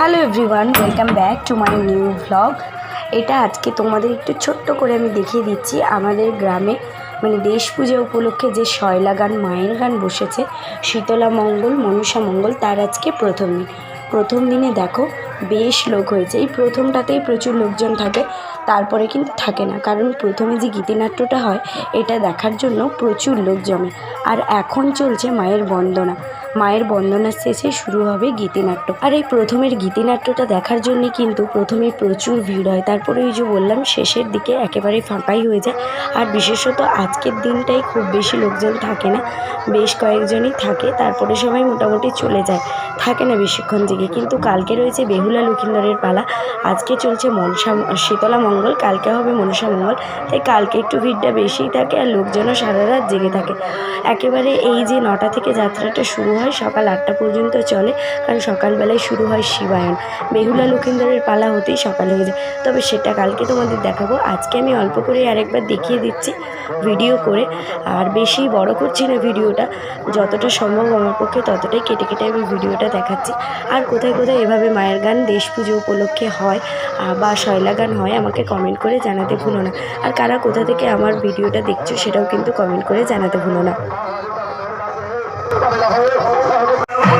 Hello everyone welcome back to my new vlog এটা আজকে তোমাদের একটু ছোট্ট করে আমি দেখিয়ে দিচ্ছি। আমাদের গ্রামে মানে দেশ পূজা উপলক্ষে যে শয়লা গান, মায়ের গান বসেছে, শীতলা মঙ্গল মনসা মঙ্গল, তার আজকে প্রথম দিন। প্রথম দিনে দেখো বেশ লোক হয়েছে। এই প্রথমটাতেই প্রচুর লোকজন থাকে, তারপরে কিন্তু থাকে না। কারণ প্রথমে যে গীতিনাট্যটা হয়, এটা দেখার জন্য প্রচুর লোক জমে। আর এখন চলছে মায়ের বন্দনা। মায়ের বন্দনার শেষে শুরু হবে গীতিনাট্য। আর এই প্রথমের গীতিনাট্যটা দেখার জন্য কিন্তু প্রথমে প্রচুর ভিড় হয়। তারপরে ওই যে বললাম, শেষের দিকে একেবারে ফাঁকাই হয়ে যায়। আর বিশেষত আজকের দিনটাই খুব বেশি লোকজন থাকে না। বেশ কয়েকজনই থাকে। তারপরে সবাই মোটামুটি চলে যায়। থাকে না বেশিক্ষণ জেগে। কিন্তু কালকে রয়েছে বেহুলা লক্ষিন্দরের পালা। আজকে চলছে মনসা, শীতলা মঙ্গল, কালকে হবে মনসা মঙ্গল। তাই কালকে একটু ভিড়টা বেশিই থাকে আর লোকজনও সারা রাত জেগে থাকে। একেবারে এই যে নটা থেকে যাত্রাটা শুরু হয়, সকাল আটটা পর্যন্ত চলে, কারণ সকালবেলায় শুরু হয় শিবায়ন। বেহুলা লক্ষিন্দরের পালা হতেই সকাল হয়ে যায়। তবে সেটা কালকে তোমাদের দেখাবো। আজকে আমি অল্প করে আরেকবার দেখিয়ে দিচ্ছি ভিডিও করে। আর বেশি বড় করছি না ভিডিওটা। যতটা সম্ভব আমার পক্ষে ততটাই কেটে কেটে আমি ভিডিওটা দেখাচ্ছি। আর কোথায় কোথায় এভাবে মায়ের গান, দেশ পুজো উপলক্ষে হয় বা শয়লা গান হয়, আমাকে কমেন্ট করে জানাতে ভুলো না। আর কারা কোথা থেকে আমার ভিডিওটা দেখছ সেটাও কিন্তু কমেন্ট করে জানাতে ভুলো না।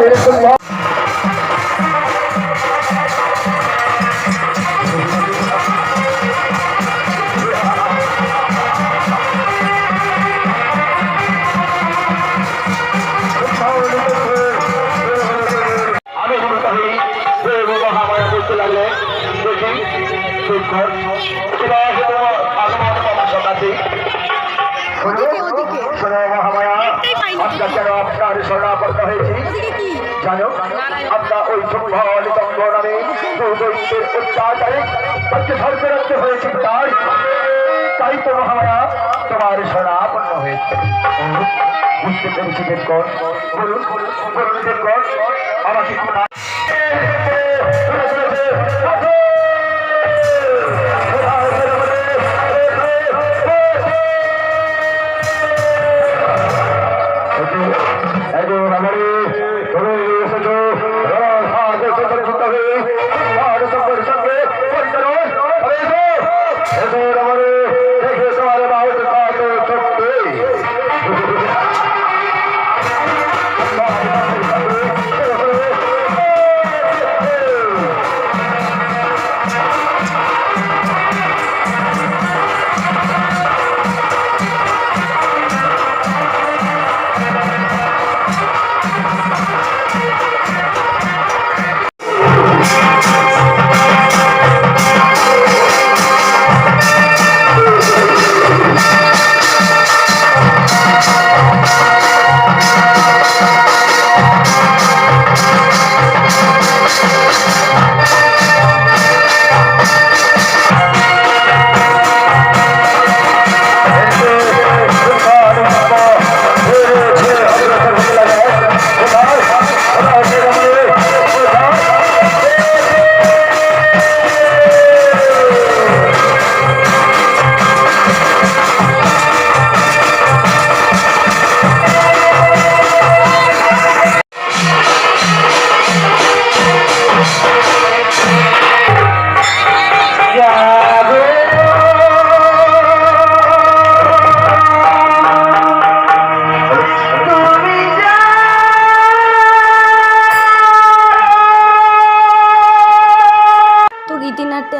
এরকম জানো আমরা ওই সম্ভালিতঙ্গ নামে দুর্দৈত্যের অত্যাচারে আজকে ধর্মরাজ্য হয়েছে তাই তাই তো মহামায়া তোমার শরণাপন্ন হয়েছে। বুঝতে পেরেছি দেবগণ। বলুন আমাকে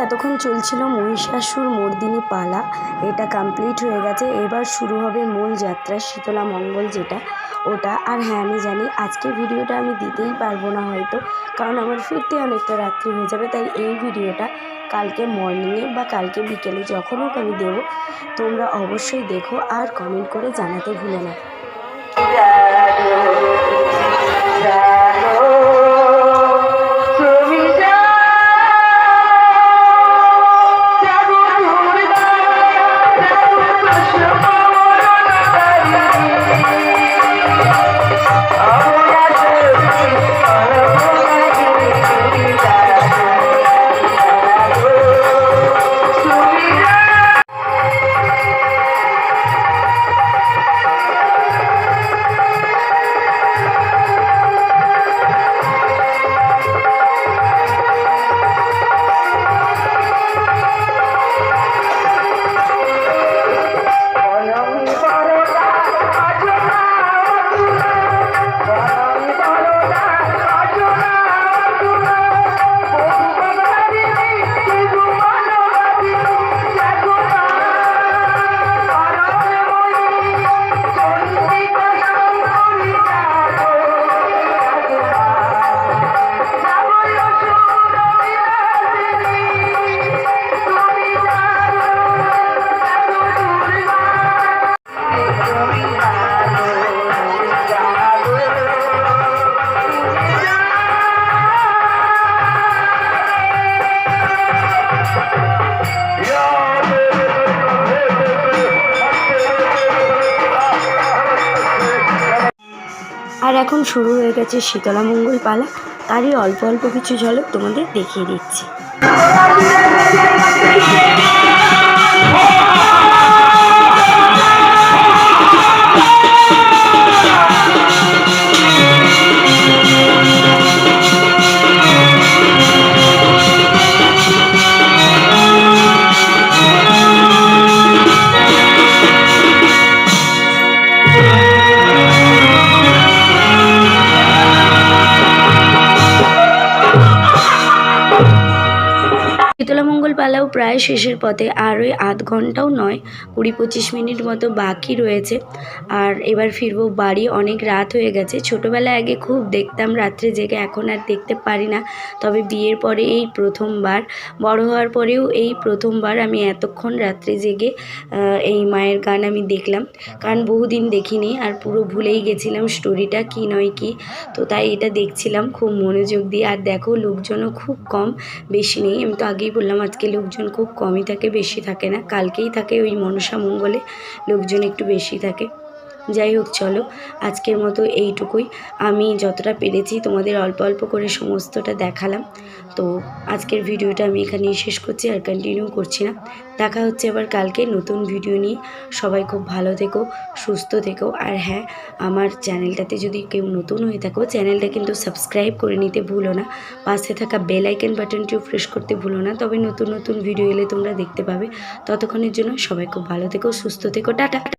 ঠাকুর মর্দিনী পালা। এটা কমপ্লিট হয়ে গেছে। এবার শুরু হবে মূল যাত্রা, শীতলা মঙ্গল যেটা, ওটা। আর হ্যাঁ আমি জানি আজকে ভিডিওটা আমি দিতেই পারব না হয়তো, কারণ আমার ফিরতে অনেকটা রাত্রি হয়ে যাবে। তাই এই ভিডিওটা কালকে মর্নিংয়ে বা কালকে বিকেলে যখন হোক আমি দেবো। তোমরা অবশ্যই দেখো আর কমেন্ট করে জানাতে ভুলো না। আর এখন শুরু হয়ে গেছে শীতলা মঙ্গল পালা। তারই অল্প অল্প কিছু ঝলক তোমাদের দেখিয়ে দিচ্ছি। পালাও প্রায় শেষের পথে আর ওই আধ ঘন্টাও নয় কুড়ি পঁচিশ মিনিট মতো বাকি রয়েছে। আর এবার ফিরবো বাড়ি, অনেক রাত হয়ে গেছে। ছোটোবেলায় আগে খুব দেখতাম, রাত্রে জেগে এখন আর দেখতে পারি না। তবে বিয়ের পরে এই প্রথমবার, বড় হওয়ার পরেও এই প্রথমবার আমি এতক্ষণ রাত্রে জেগে এই মায়ের গান আমি দেখলাম। কারণ বহুদিন দেখিনি আর পুরো ভুলেই গেছিলাম স্টোরিটা, কি নয় কি। তো তাই এটা দেখছিলাম খুব মনোযোগ দিয়ে। আর দেখো, লোকজনও খুব কম, বেশি নেই। আমি তো আগেই বললাম, আজকে লোকজন খুব কমই থাকে, বেশি থাকে না। কালকেই থাকে ওই মনসা মঙ্গলে, লোকজন একটু বেশি থাকে। যাই হোক, চলো। আজকের মতো এইটুকুই। আমি যতটা পেরেছি তোমাদের অল্প অল্প করে সমস্তটা দেখালাম। তো আজকের ভিডিওটা আমি এখানেই শেষ করছি আর কন্টিনিউ করছি না। দেখা হচ্ছে আবার কালকে নতুন ভিডিও নিয়ে। সবাই খুব ভালো থেকো, সুস্থ থেকো। আর হ্যাঁ আমার চ্যানেলটাতে যদি কেউ নতুন হয়ে থাকো, চ্যানেলটা কিন্তু সাবস্ক্রাইব করে নিতে ভুলো না। পাশে থাকা বেল বাটনটিও প্রেস করতে ভুলো না। তবে নতুন নতুন ভিডিও এলে তোমরা দেখতে পাবে। ততক্ষণের জন্য সবাই খুব ভালো থেকো, সুস্থ থেকো। টাটা!